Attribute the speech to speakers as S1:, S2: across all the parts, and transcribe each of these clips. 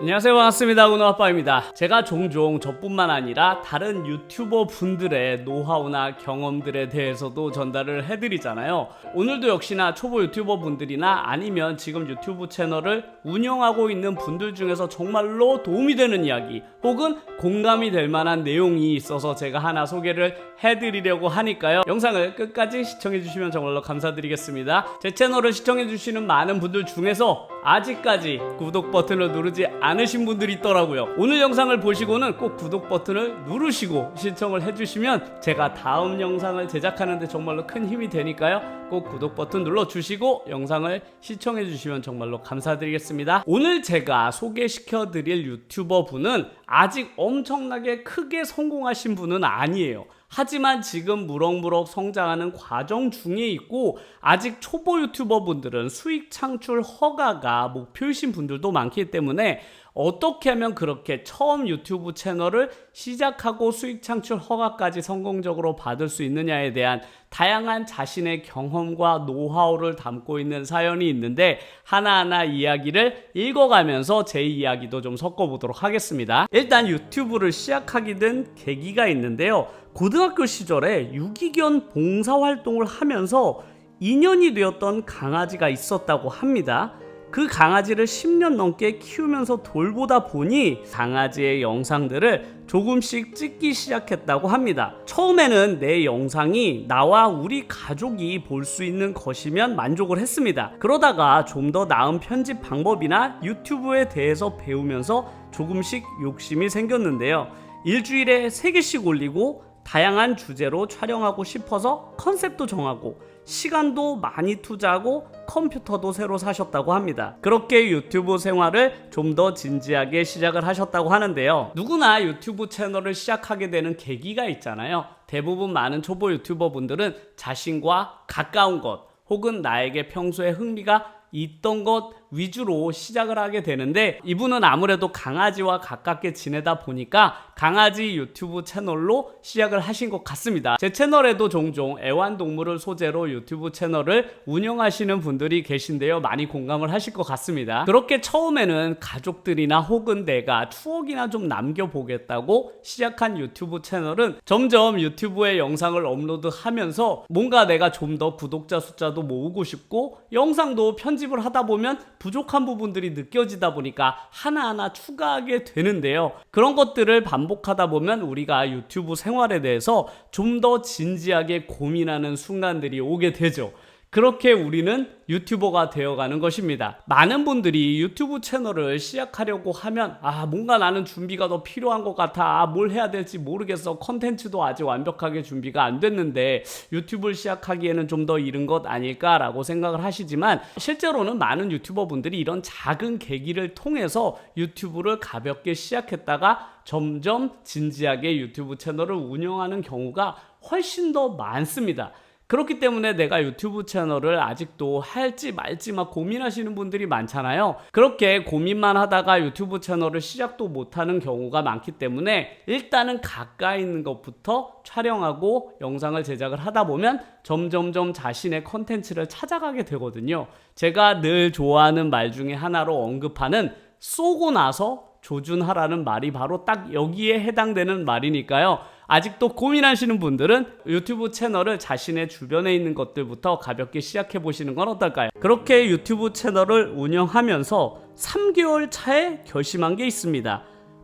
S1: 안녕하세요. 반갑습니다. 은호아빠입니다. 제가 종종 저뿐만 아니라 다른 유튜버 분들의 노하우나 경험들에 대해서도 전달을 해드리잖아요. 오늘도 역시나 초보 유튜버 분들이나 아니면 지금 유튜브 채널을 운영하고 있는 분들 중에서 정말로 도움이 되는 이야기 혹은 공감이 될 만한 내용이 있어서 제가 하나 소개를 해드리려고 하니까요 영상을 끝까지 시청해주시면 정말로 감사드리겠습니다 제 채널을 시청해주시는 많은 분들 중에서 아직까지 구독 버튼을 누르지 않으신 분들이 있더라고요. 오늘 영상을 보시고는 꼭 구독 버튼을 누르시고 시청을 해주시면 제가 다음 영상을 제작하는데 정말로 큰 힘이 되니까요. 꼭 구독 버튼 눌러주시고 영상을 시청해주시면 정말로 감사드리겠습니다. 오늘 제가 소개시켜 드릴 유튜버 분은 아직 엄청나게 크게 성공하신 분은 아니에요. 하지만 지금 무럭무럭 성장하는 과정 중에 있고 아직 초보 유튜버 분들은 수익 창출 허가가 목표이신 분들도 많기 때문에 어떻게 하면 그렇게 처음 유튜브 채널을 시작하고 수익 창출 허가까지 성공적으로 받을 수 있느냐에 대한 다양한 자신의 경험과 노하우를 담고 있는 사연이 있는데 하나하나 이야기를 읽어가면서 제 이야기도 좀 섞어보도록 하겠습니다. 일단 유튜브를 시작하게 된 계기가 있는데요. 고등학교 시절에 유기견 봉사활동을 하면서 인연이 되었던 강아지가 있었다고 합니다. 그 강아지를 10년 넘게 키우면서 돌보다 보니 강아지의 영상들을 조금씩 찍기 시작했다고 합니다. 처음에는 내 영상이 나와 우리 가족이 볼 수 있는 것이면 만족을 했습니다. 그러다가 좀 더 나은 편집 방법이나 유튜브에 대해서 배우면서 조금씩 욕심이 생겼는데요. 일주일에 3개씩 올리고 다양한 주제로 촬영하고 싶어서 컨셉도 정하고 시간도 많이 투자하고 컴퓨터도 새로 사셨다고 합니다. 그렇게 유튜브 생활을 좀 더 진지하게 시작을 하셨다고 하는데요. 누구나 유튜브 채널을 시작하게 되는 계기가 있잖아요. 대부분 많은 초보 유튜버 분들은 자신과 가까운 것 혹은 나에게 평소에 흥미가 있던 것 위주로 시작을 하게 되는데 이분은 아무래도 강아지와 가깝게 지내다 보니까 강아지 유튜브 채널로 시작을 하신 것 같습니다. 제 채널에도 종종 애완동물을 소재로 유튜브 채널을 운영하시는 분들이 계신데요. 많이 공감을 하실 것 같습니다. 그렇게 처음에는 가족들이나 혹은 내가 추억이나 좀 남겨보겠다고 시작한 유튜브 채널은 점점 유튜브에 영상을 업로드하면서 뭔가 내가 좀 더 구독자 숫자도 모으고 싶고 영상도 편집을 하다 보면 부족한 부분들이 느껴지다 보니까 하나하나 추가하게 되는데요. 그런 것들을 반복하다 보면 우리가 유튜브 생활에 대해서 좀 더 진지하게 고민하는 순간들이 오게 되죠. 그렇게 우리는 유튜버가 되어가는 것입니다. 많은 분들이 유튜브 채널을 시작하려고 하면 아 뭔가 나는 준비가 더 필요한 것 같아 아, 뭘 해야 될지 모르겠어 컨텐츠도 아직 완벽하게 준비가 안 됐는데 유튜브를 시작하기에는 좀 더 이른 것 아닐까라고 생각을 하시지만 실제로는 많은 유튜버 분들이 이런 작은 계기를 통해서 유튜브를 가볍게 시작했다가 점점 진지하게 유튜브 채널을 운영하는 경우가 훨씬 더 많습니다. 그렇기 때문에 내가 유튜브 채널을 아직도 할지 말지 막 고민하시는 분들이 많잖아요. 그렇게 고민만 하다가 유튜브 채널을 시작도 못하는 경우가 많기 때문에 일단은 가까이 있는 것부터 촬영하고 영상을 제작을 하다 보면 점점점 자신의 컨텐츠를 찾아가게 되거든요. 제가 늘 좋아하는 말 중에 하나로 언급하는 쏘고 나서 조준하라는 말이 바로 딱 여기에 해당되는 말이니까요. 아직도 고민하시는 분들은 유튜브 채널을 자신의 주변에 있는 것들부터 가볍게 시작해 보시는 건 어떨까요? 그렇게 유튜브 채널을 운영하면서 3개월 차에 결심한 게 있습니다.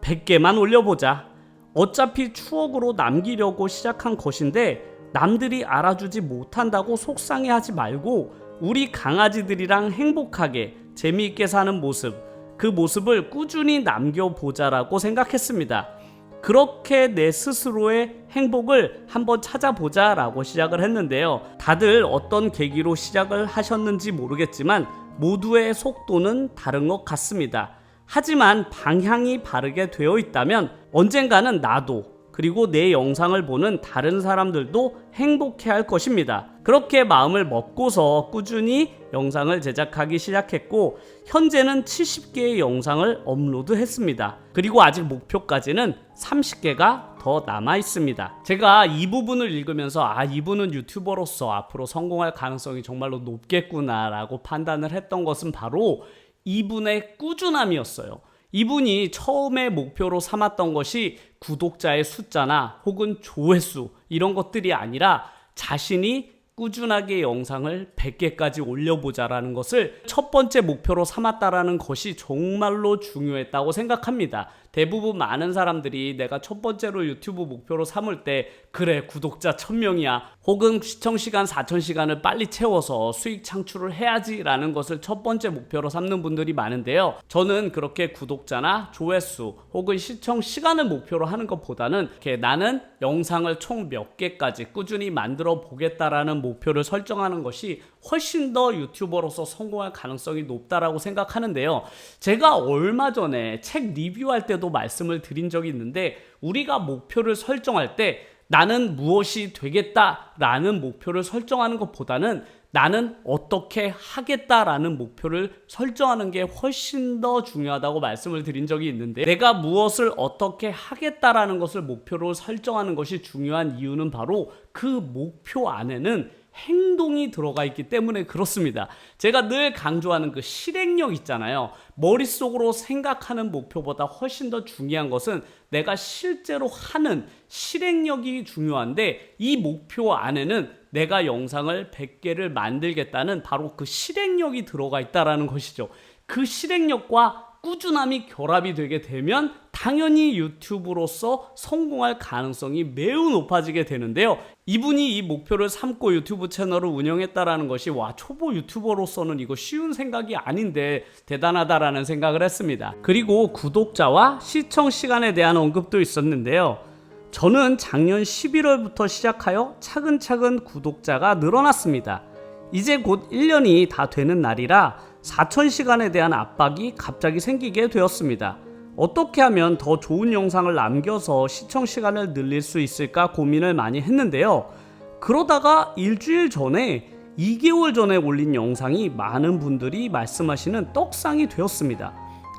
S1: 100개만 올려보자. 어차피 추억으로 남기려고 시작한 것인데 남들이 알아주지 못한다고 속상해하지 말고 우리 강아지들이랑 행복하게 재미있게 사는 모습 그 모습을 꾸준히 남겨보자라고 생각했습니다. 그렇게 내 스스로의 행복을 한번 찾아보자 라고 시작을 했는데요. 다들 어떤 계기로 시작을 하셨는지 모르겠지만 모두의 속도는 다른 것 같습니다. 하지만 방향이 바르게 되어 있다면 언젠가는 나도 그리고 내 영상을 보는 다른 사람들도 행복해 할 것입니다. 그렇게 마음을 먹고서 꾸준히 영상을 제작하기 시작했고, 현재는 70개의 영상을 업로드 했습니다. 그리고 아직 목표까지는 30개가 더 남아 있습니다. 제가 이 부분을 읽으면서 아, 이분은 유튜버로서 앞으로 성공할 가능성이 정말로 높겠구나라고 판단을 했던 것은 바로 이분의 꾸준함이었어요. 이분이 처음에 목표로 삼았던 것이 구독자의 숫자나 혹은 조회수 이런 것들이 아니라 자신이 꾸준하게 영상을 100개까지 올려보자라는 것을 첫 번째 목표로 삼았다라는 것이 정말로 중요했다고 생각합니다. 대부분 많은 사람들이 내가 첫 번째로 유튜브 목표로 삼을 때 그래 구독자 1000명이야 혹은 시청 시간 4000시간을 빨리 채워서 수익 창출을 해야지 라는 것을 첫 번째 목표로 삼는 분들이 많은데요. 저는 그렇게 구독자나 조회수 혹은 시청 시간을 목표로 하는 것보다는 이렇게 나는 영상을 총 몇 개까지 꾸준히 만들어 보겠다라는 목표를 설정하는 것이 훨씬 더 유튜버로서 성공할 가능성이 높다라고 생각하는데요. 제가 얼마 전에 책 리뷰할 때도 말씀을 드린 적이 있는데 우리가 목표를 설정할 때 나는 무엇이 되겠다라는 목표를 설정하는 것보다는 나는 어떻게 하겠다라는 목표를 설정하는 게 훨씬 더 중요하다고 말씀을 드린 적이 있는데 내가 무엇을 어떻게 하겠다라는 것을 목표로 설정하는 것이 중요한 이유는 바로 그 목표 안에는 행동이 들어가 있기 때문에 그렇습니다. 제가 늘 강조하는 그 실행력 있잖아요. 머릿속으로 생각하는 목표보다 훨씬 더 중요한 것은 내가 실제로 하는 실행력이 중요한데 이 목표 안에는 내가 영상을 100개를 만들겠다는 바로 그 실행력이 들어가 있다라는 것이죠. 그 실행력과 꾸준함이 결합이 되게 되면 당연히 유튜브로서 성공할 가능성이 매우 높아지게 되는데요. 이분이 이 목표를 삼고 유튜브 채널을 운영했다라는 것이 와 초보 유튜버로서는 이거 쉬운 생각이 아닌데 대단하다라는 생각을 했습니다. 그리고 구독자와 시청 시간에 대한 언급도 있었는데요. 저는 작년 11월부터 시작하여 차근차근 구독자가 늘어났습니다. 이제 곧 1년이 다 되는 날이라 4,000시간에 대한 압박이 갑자기 생기게 되었습니다. 어떻게 하면 더 좋은 영상을 남겨서 시청 시간을 늘릴 수 있을까 고민을 많이 했는데요. 그러다가 일주일 전에 2개월 전에 올린 영상이 많은 분들이 말씀하시는 떡상이 되었습니다.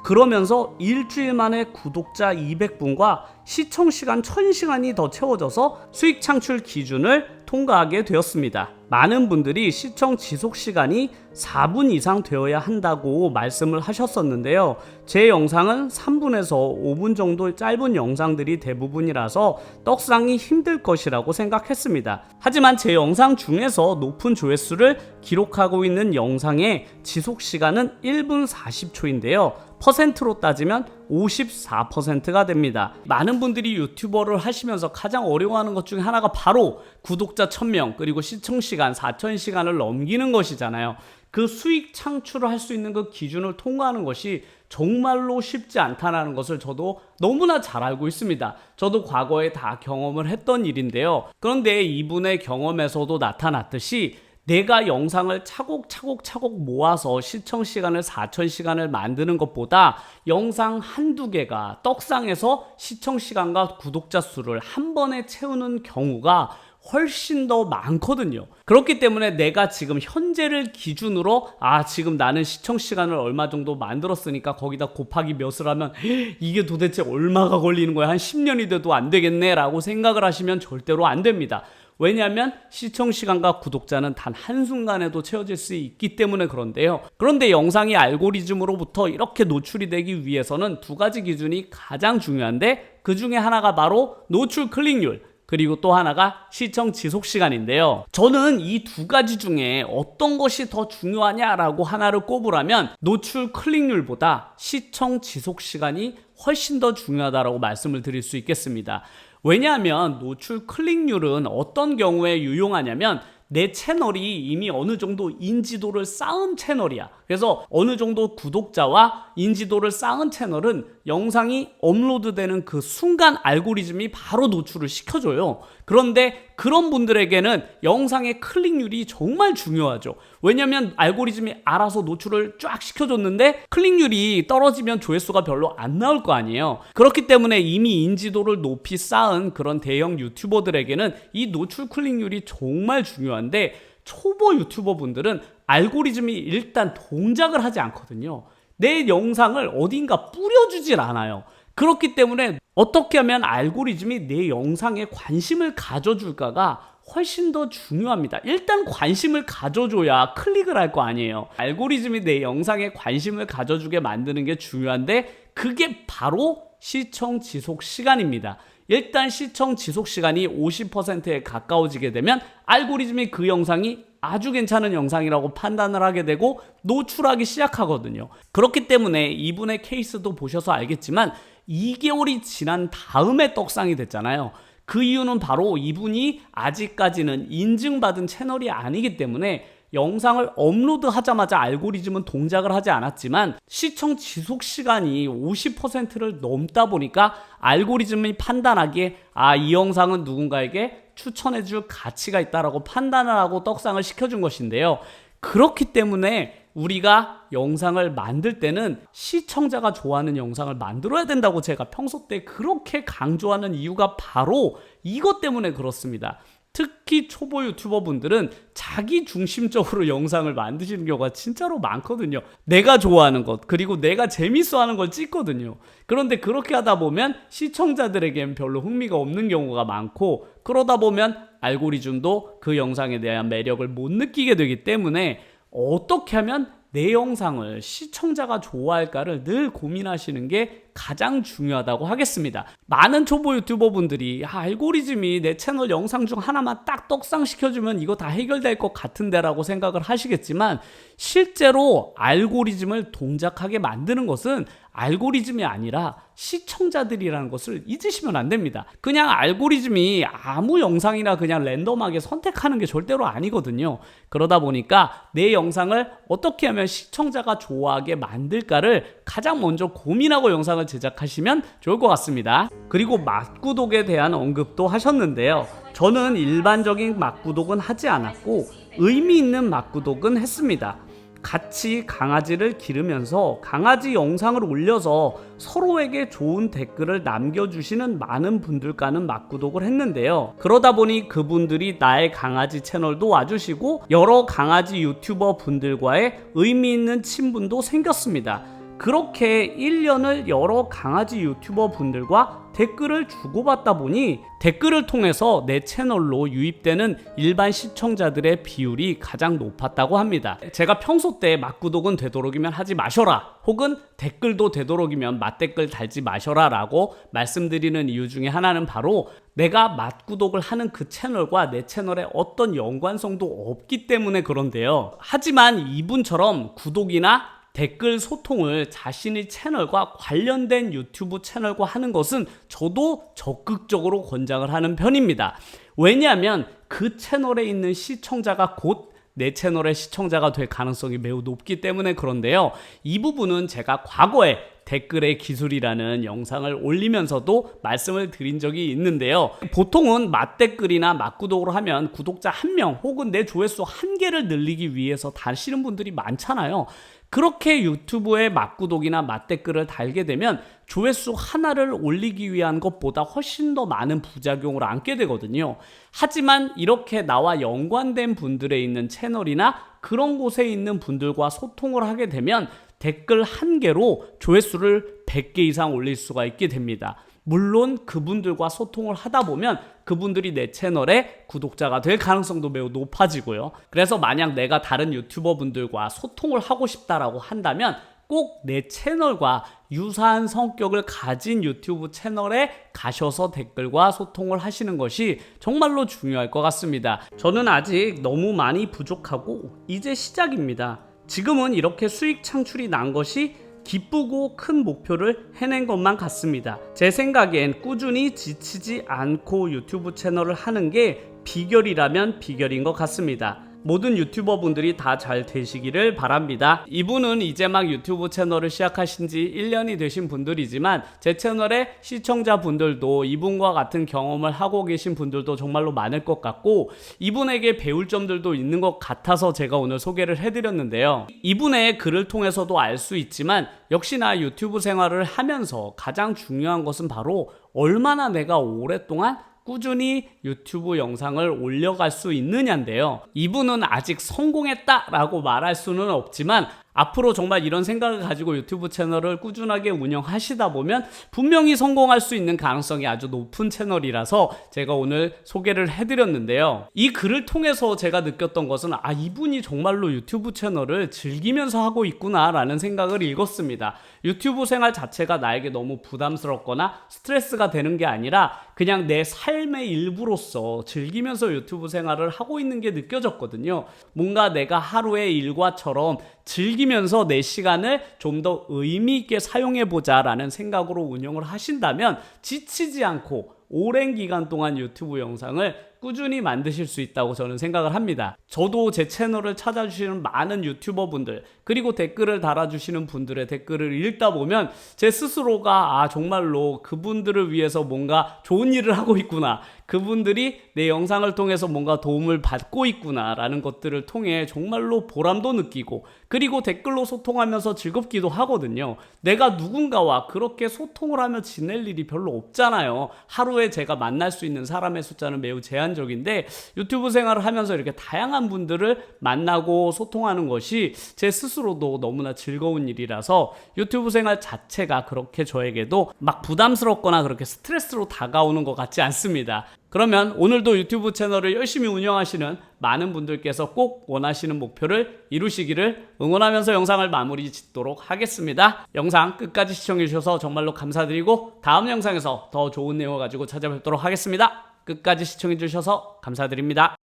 S1: 그러면서 일주일 만에 구독자 200분과 시청 시간 1000시간이 더 채워져서 수익 창출 기준을 통과하게 되었습니다. 많은 분들이 시청 지속 시간이 4분 이상 되어야 한다고 말씀을 하셨었는데요. 제 영상은 3분에서 5분 정도 짧은 영상들이 대부분이라서 떡상이 힘들 것이라고 생각했습니다. 하지만 제 영상 중에서 높은 조회수를 기록하고 있는 영상의 지속 시간은 1분 40초인데요. 퍼센트로 따지면 54%가 됩니다. 많은 분들이 유튜버를 하시면서 가장 어려워하는 것 중에 하나가 바로 구독자 1000명 그리고 시청 시간 4000시간을 넘기는 것이잖아요. 그 수익 창출을 할 수 있는 그 기준을 통과하는 것이 정말로 쉽지 않다는 것을 저도 너무나 잘 알고 있습니다. 저도 과거에 다 경험을 했던 일인데요. 그런데 이분의 경험에서도 나타났듯이 내가 영상을 차곡차곡 차곡 모아서 시청 시간을 4,000시간을 만드는 것보다 영상 한두 개가 떡상에서 시청 시간과 구독자 수를 한 번에 채우는 경우가 훨씬 더 많거든요. 그렇기 때문에 내가 지금 현재를 기준으로 아 지금 나는 시청 시간을 얼마 정도 만들었으니까 거기다 곱하기 몇을 하면 이게 도대체 얼마가 걸리는 거야 한 10년이 돼도 안 되겠네라고 생각을 하시면 절대로 안 됩니다. 왜냐하면 시청 시간과 구독자는 단 한순간에도 채워질 수 있기 때문에 그런데요. 그런데 영상이 알고리즘으로부터 이렇게 노출이 되기 위해서는 두 가지 기준이 가장 중요한데 그 중에 하나가 바로 노출 클릭률 그리고 또 하나가 시청 지속 시간인데요. 저는 이 두 가지 중에 어떤 것이 더 중요하냐라고 하나를 꼽으라면 노출 클릭률보다 시청 지속 시간이 훨씬 더 중요하다라고 말씀을 드릴 수 있겠습니다. 왜냐하면 노출 클릭률은 어떤 경우에 유용하냐면 내 채널이 이미 어느 정도 인지도를 쌓은 채널이야. 그래서 어느 정도 구독자와 인지도를 쌓은 채널은 영상이 업로드되는 그 순간 알고리즘이 바로 노출을 시켜줘요. 그런데 그런 분들에게는 영상의 클릭률이 정말 중요하죠. 왜냐면 알고리즘이 알아서 노출을 쫙 시켜줬는데 클릭률이 떨어지면 조회수가 별로 안 나올 거 아니에요. 그렇기 때문에 이미 인지도를 높이 쌓은 그런 대형 유튜버들에게는 이 노출 클릭률이 정말 중요한데 초보 유튜버 분들은 알고리즘이 일단 동작을 하지 않거든요. 내 영상을 어딘가 뿌려주질 않아요. 그렇기 때문에 어떻게 하면 알고리즘이 내 영상에 관심을 가져줄까가 훨씬 더 중요합니다. 일단 관심을 가져줘야 클릭을 할 거 아니에요. 알고리즘이 내 영상에 관심을 가져주게 만드는 게 중요한데 그게 바로 시청 지속 시간입니다. 일단 시청 지속 시간이 50%에 가까워지게 되면 알고리즘이 그 영상이 아주 괜찮은 영상이라고 판단을 하게 되고 노출하기 시작하거든요. 그렇기 때문에 이분의 케이스도 보셔서 알겠지만 2개월이 지난 다음에 떡상이 됐잖아요. 그 이유는 바로 이분이 아직까지는 인증받은 채널이 아니기 때문에 영상을 업로드 하자마자 알고리즘은 동작을 하지 않았지만 시청 지속 시간이 50%를 넘다 보니까 알고리즘이 판단하기에 아, 이 영상은 누군가에게 추천해 줄 가치가 있다라고 판단을 하고 떡상을 시켜 준 것인데요. 그렇기 때문에 우리가 영상을 만들 때는 시청자가 좋아하는 영상을 만들어야 된다고 제가 평소 때 그렇게 강조하는 이유가 바로 이것 때문에 그렇습니다. 특히 초보 유튜버 분들은 자기 중심적으로 영상을 만드시는 경우가 진짜로 많거든요. 내가 좋아하는 것, 그리고 내가 재밌어 하는 걸 찍거든요. 그런데 그렇게 하다 보면 시청자들에겐 별로 흥미가 없는 경우가 많고, 그러다 보면 알고리즘도 그 영상에 대한 매력을 못 느끼게 되기 때문에 어떻게 하면 내 영상을 시청자가 좋아할까를 늘 고민하시는 게 가장 중요하다고 하겠습니다. 많은 초보 유튜버 분들이 아, 알고리즘이 내 채널 영상 중 하나만 딱 떡상시켜주면 이거 다 해결될 것 같은데라고 생각을 하시겠지만 실제로 알고리즘을 동작하게 만드는 것은 알고리즘이 아니라 시청자들이라는 것을 잊으시면 안 됩니다. 그냥 알고리즘이 아무 영상이나 그냥 랜덤하게 선택하는 게 절대로 아니거든요. 그러다 보니까 내 영상을 어떻게 하면 시청자가 좋아하게 만들까를 가장 먼저 고민하고 영상을 제작하시면 좋을 것 같습니다. 그리고 맛구독에 대한 언급도 하셨는데요. 저는 일반적인 맛구독은 하지 않았고 의미 있는 맛구독은 했습니다. 같이 강아지를 기르면서 강아지 영상을 올려서 서로에게 좋은 댓글을 남겨주시는 많은 분들과는 맞구독을 했는데요. 그러다 보니 그분들이 나의 강아지 채널도 와주시고 여러 강아지 유튜버 분들과의 의미 있는 친분도 생겼습니다. 그렇게 1년을 여러 강아지 유튜버 분들과 댓글을 주고받다 보니 댓글을 통해서 내 채널로 유입되는 일반 시청자들의 비율이 가장 높았다고 합니다. 제가 평소 때 맞구독은 되도록이면 하지 마셔라 혹은 댓글도 되도록이면 맞댓글 달지 마셔라 라고 말씀드리는 이유 중에 하나는 바로 내가 맞구독을 하는 그 채널과 내 채널에 어떤 연관성도 없기 때문에 그런데요. 하지만 이분처럼 구독이나 댓글 소통을 자신의 채널과 관련된 유튜브 채널과 하는 것은 저도 적극적으로 권장을 하는 편입니다. 왜냐하면 그 채널에 있는 시청자가 곧내 채널의 시청자가 될 가능성이 매우 높기 때문에 그런데요. 이 부분은 제가 과거에 댓글의 기술이라는 영상을 올리면서도 말씀을 드린 적이 있는데요. 보통은 맞댓글이나 맞구독으로 하면 구독자 한 명 혹은 내 조회수 한 개를 늘리기 위해서 다시는 분들이 많잖아요. 그렇게 유튜브에 맞구독이나 맞댓글을 달게 되면 조회수 하나를 올리기 위한 것보다 훨씬 더 많은 부작용을 안게 되거든요. 하지만 이렇게 나와 연관된 분들에 있는 채널이나 그런 곳에 있는 분들과 소통을 하게 되면 댓글 한 개로 조회수를 100개 이상 올릴 수가 있게 됩니다. 물론 그분들과 소통을 하다 보면 그분들이 내 채널에 구독자가 될 가능성도 매우 높아지고요. 그래서 만약 내가 다른 유튜버 분들과 소통을 하고 싶다라고 한다면 꼭 내 채널과 유사한 성격을 가진 유튜브 채널에 가셔서 댓글과 소통을 하시는 것이 정말로 중요할 것 같습니다. 저는 아직 너무 많이 부족하고 이제 시작입니다. 지금은 이렇게 수익 창출이 난 것이 기쁘고 큰 목표를 해낸 것만 같습니다. 제 생각엔 꾸준히 지치지 않고 유튜브 채널을 하는 게 비결이라면 비결인 것 같습니다. 모든 유튜버 분들이 다 잘 되시기를 바랍니다. 이분은 이제 막 유튜브 채널을 시작하신 지 1년이 되신 분들이지만 제 채널의 시청자 분들도 이분과 같은 경험을 하고 계신 분들도 정말로 많을 것 같고 이분에게 배울 점들도 있는 것 같아서 제가 오늘 소개를 해드렸는데요. 이분의 글을 통해서도 알 수 있지만 역시나 유튜브 생활을 하면서 가장 중요한 것은 바로 얼마나 내가 오랫동안 꾸준히 유튜브 영상을 올려갈 수 있느냐인데요. 이분은 아직 성공했다라고 말할 수는 없지만 앞으로 정말 이런 생각을 가지고 유튜브 채널을 꾸준하게 운영하시다 보면 분명히 성공할 수 있는 가능성이 아주 높은 채널이라서 제가 오늘 소개를 해드렸는데요. 이 글을 통해서 제가 느꼈던 것은 아, 이분이 정말로 유튜브 채널을 즐기면서 하고 있구나라는 생각을 읽었습니다. 유튜브 생활 자체가 나에게 너무 부담스럽거나 스트레스가 되는 게 아니라 그냥 내 삶의 일부로서 즐기면서 유튜브 생활을 하고 있는 게 느껴졌거든요. 뭔가 내가 하루의 일과처럼 즐기 면서 내 시간을 좀 더 의미 있게 사용해 보자라는 생각으로 운영을 하신다면 지치지 않고 오랜 기간 동안 유튜브 영상을 꾸준히 만드실 수 있다고 저는 생각을 합니다. 저도 제 채널을 찾아주시는 많은 유튜버 분들, 그리고 댓글을 달아주시는 분들의 댓글을 읽다 보면 제 스스로가 아, 정말로 그분들을 위해서 뭔가 좋은 일을 하고 있구나. 그분들이 내 영상을 통해서 뭔가 도움을 받고 있구나라는 것들을 통해 정말로 보람도 느끼고 그리고 댓글로 소통하면서 즐겁기도 하거든요. 내가 누군가와 그렇게 소통을 하며 지낼 일이 별로 없잖아요. 하루에 제가 만날 수 있는 사람의 숫자는 매우 제한 적인데 유튜브 생활을 하면서 이렇게 다양한 분들을 만나고 소통하는 것이 제 스스로도 너무나 즐거운 일이라서 유튜브 생활 자체가 그렇게 저에게도 막 부담스럽거나 그렇게 스트레스로 다가오는 것 같지 않습니다. 그러면 오늘도 유튜브 채널을 열심히 운영하시는 많은 분들께서 꼭 원하시는 목표를 이루시기를 응원하면서 영상을 마무리 짓도록 하겠습니다. 영상 끝까지 시청해 주셔서 정말로 감사드리고 다음 영상에서 더 좋은 내용을 가지고 찾아뵙도록 하겠습니다. 끝까지 시청해 주셔서 감사드립니다.